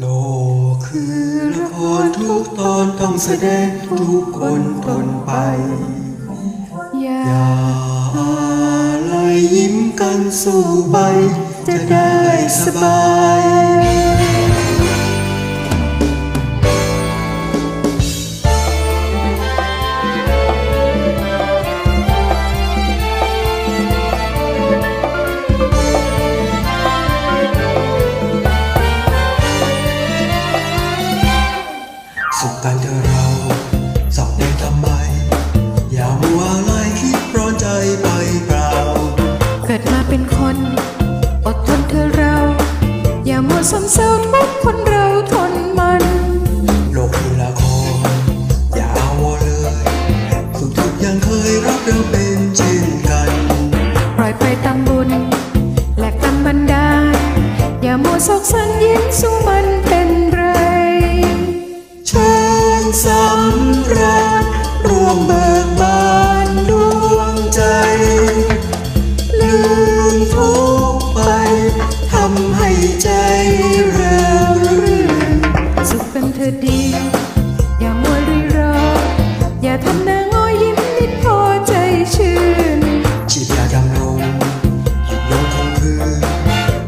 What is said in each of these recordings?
โลกคือละครทุกตอนต้องแสดงทุกคนทนไป อย่าอย่าอะไรยิ้มกันสู้ไป จะได้สบาย สุขกันเธอะเราสอบได้ทำไม อย่ามัวอะไรคิดร้อนใจไปเปล่า เกิดมาเป็นคน อดทนเธอะเรา อย่ามัวสมเศร้าทุกคนเราทนมัน โลกคือละครอย่าเอาวอเลยสุขทุกข์ยังเคยรับเราเป็นเช่นกัน ปล่อยไปตามบุญและกรรมบันดาลอย่ามัวโศกสันยิ้มสู้มัน สำราญร่วมเบิกบานดวงใจ ลืมทุกข์ไปทำให้ใจเริงรื่นสุขกันเธอดี อย่ามัวรีรอ อย่าทำหน้างอยิ้มนิดพอใจชื่นชีพยาดำรงหยุดยงคงคือ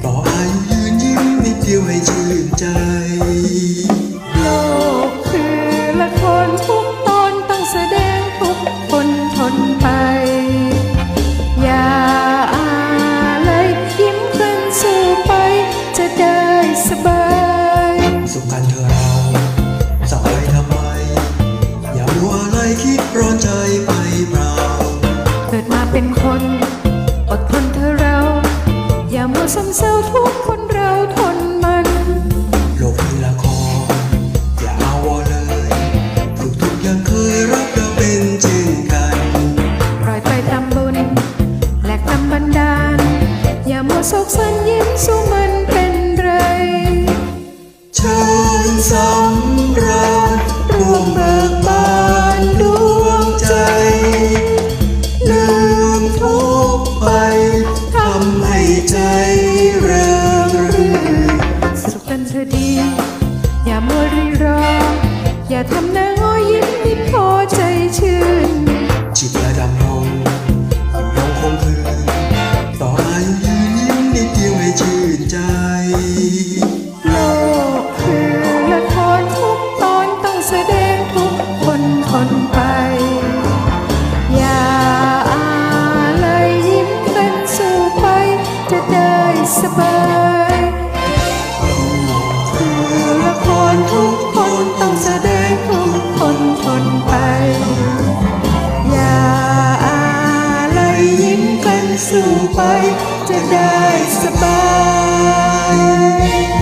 ต่ออายุยืนยิ้มนิดเดียวให้ชื่นใจ อดทนเธอเรา อย่ามัวซ้ำเศร้าทุกคนเราทน คนไป อย่าอะไรยิ้มกันสู้ไป จะได้สบาย